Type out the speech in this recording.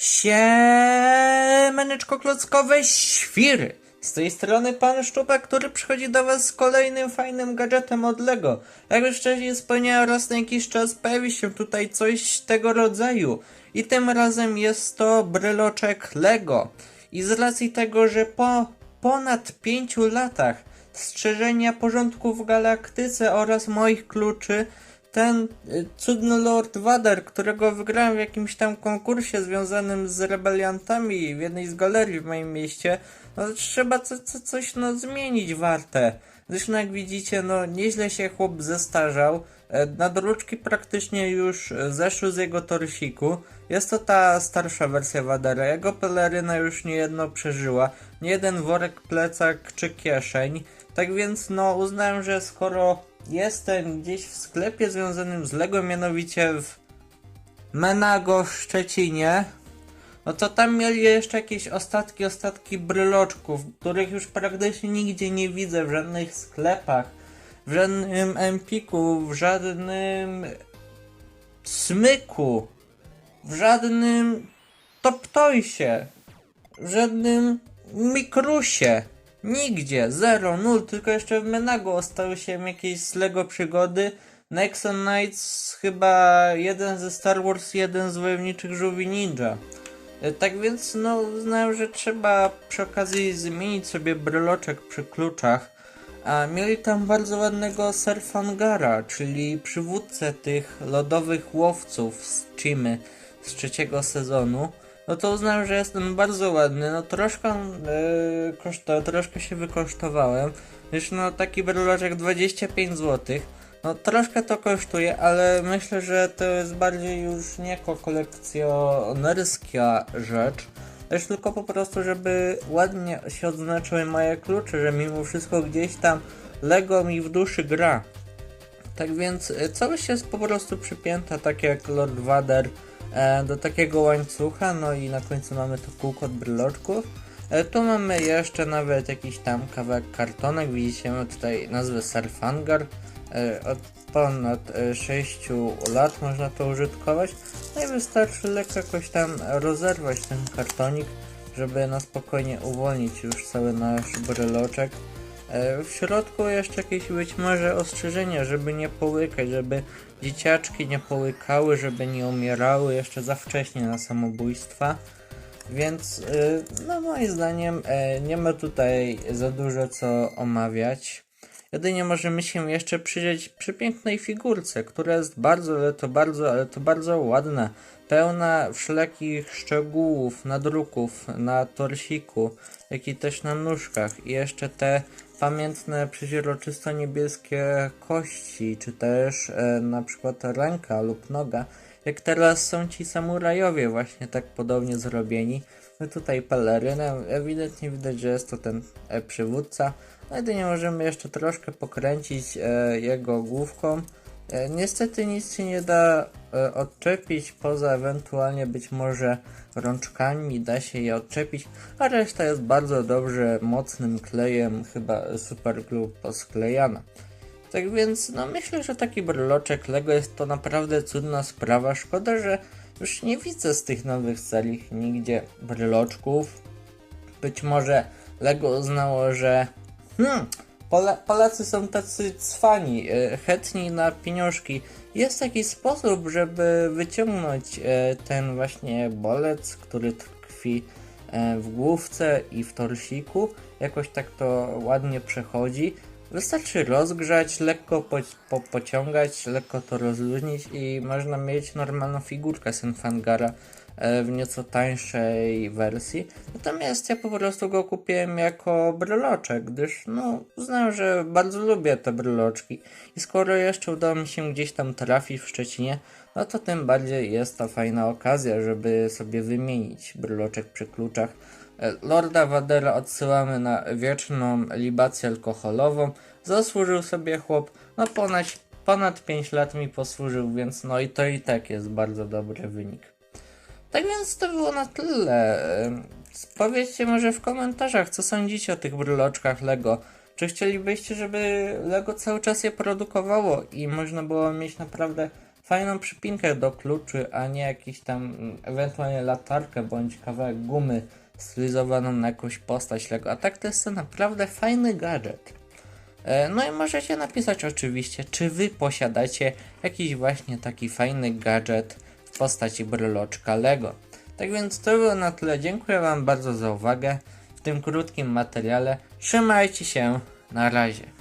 Siemaneczko klockowe świry! Z tej strony pan Szczupak, który przychodzi do was z kolejnym fajnym gadżetem od LEGO. Jak już wcześniej wspomniałem, raz na jakiś czas pojawi się tutaj coś tego rodzaju. I tym razem jest to bryloczek LEGO. I z racji tego, że po ponad pięciu latach strzeżenia porządku w galaktyce oraz moich kluczy, ten y, cudny Lord Vader, którego wygrałem w jakimś tam konkursie związanym z rebeliantami w jednej z galerii w moim mieście, no trzeba co, co, coś no zmienić warte. Zresztą jak widzicie, no nieźle się chłop zestarzał. E, Nadruczki praktycznie już e, zeszły z jego torsiku. Jest to ta starsza wersja Vadera. Jego peleryna już niejedno przeżyła. Nie jeden worek, plecak czy kieszeń. Tak więc no uznałem, że skoro jestem gdzieś w sklepie związanym z Lego, mianowicie w Menago w Szczecinie, no to tam mieli jeszcze jakieś ostatki, ostatki bryloczków, których już praktycznie nigdzie nie widzę w żadnych sklepach, w żadnym Empiku, w żadnym Smyku, w żadnym Top Toysie, w żadnym Mikrusie. Nigdzie, zero, nul, tylko jeszcze w Menago ostały się jakieś z Lego przygody. Nexon Knights chyba jeden ze Star Wars, jeden z Wojowniczych Żółwi Ninja. E, Tak więc no uznałem, że trzeba przy okazji zmienić sobie bryloczek przy kluczach. A mieli tam bardzo ładnego Serfangara, czyli przywódcę tych lodowych łowców z Chimy z trzeciego sezonu. No to uznałem, że jest on bardzo ładny. No troszkę yy, troszkę się wykosztowałem. Już no taki bryloczek 25 zł. No troszkę to kosztuje, ale myślę, że to jest bardziej już nie jako kolekcjonerska rzecz, lecz tylko po prostu, żeby ładnie się odznaczyły moje klucze, że mimo wszystko gdzieś tam Lego mi w duszy gra. Tak więc y, całość jest po prostu przypięta, tak jak Lord Vader, do takiego łańcucha, no i na końcu mamy to kółko od bryloczków. E, tu mamy jeszcze nawet jakiś tam kawałek kartonek, widzicie, mamy tutaj nazwę Sarfangar. E, od ponad e, 6 lat można to użytkować. No i wystarczy lekko jakoś tam rozerwać ten kartonik, żeby na spokojnie uwolnić już cały nasz bryloczek. E, W środku jeszcze jakieś być może ostrzeżenia, żeby nie połykać, żeby dzieciaczki nie połykały, żeby nie umierały jeszcze za wcześnie na samobójstwa. Więc, y, no moim zdaniem, e, nie ma tutaj za dużo co omawiać. Jedynie możemy się jeszcze przyjrzeć przepięknej figurce, która jest bardzo, ale to bardzo, ale to bardzo ładna. Pełna wszelakich szczegółów, nadruków na torsiku, jak i też na nóżkach. I jeszcze te pamiętne, przeźroczysto niebieskie kości, czy też e, na przykład ręka lub noga. Jak teraz są ci samurajowie właśnie tak podobnie zrobieni. No tutaj pelerynę, ewidentnie widać, że jest to ten e, przywódca. No jedynie możemy jeszcze troszkę pokręcić e, jego główką. E, niestety nic się nie da e, odczepić, poza ewentualnie być może rączkami da się je odczepić, a reszta jest bardzo dobrze mocnym klejem, chyba superglue posklejana. Tak więc, no myślę, że taki bryloczek Lego jest to naprawdę cudna sprawa. Szkoda, że już nie widzę z tych nowych serii nigdzie bryloczków. Być może Lego uznało, że hmm, Pola Polacy są tacy cwani, e, chętni na pieniążki. Jest taki sposób, żeby wyciągnąć e, ten właśnie bolec, który tkwi e, w główce i w torsiku. Jakoś tak to ładnie przechodzi. Wystarczy rozgrzać, lekko po, po, pociągać, lekko to rozluźnić i można mieć normalną figurkę Senfangara e, w nieco tańszej wersji. Natomiast ja po prostu go kupiłem jako bryloczek, gdyż no uznałem, że bardzo lubię te bryloczki i skoro jeszcze udało mi się gdzieś tam trafić w Szczecinie, no to tym bardziej jest to fajna okazja, żeby sobie wymienić bryloczek przy kluczach. Lorda Vadera odsyłamy na wieczną libację alkoholową. Zasłużył sobie chłop, no ponad, ponad 5 lat mi posłużył, więc no i to i tak jest bardzo dobry wynik. Tak więc to było na tyle. Powiedzcie może w komentarzach, co sądzicie o tych bryloczkach Lego. Czy chcielibyście, żeby Lego cały czas je produkowało i można było mieć naprawdę fajną przypinkę do kluczy, a nie jakiś tam ewentualnie latarkę bądź kawałek gumy stylizowaną na jakąś postać Lego. A tak to jest to naprawdę fajny gadżet. E, No i możecie napisać oczywiście, czy wy posiadacie jakiś właśnie taki fajny gadżet w postaci bryloczka Lego. Tak więc to było na tyle. Dziękuję wam bardzo za uwagę w tym krótkim materiale. Trzymajcie się. Na razie.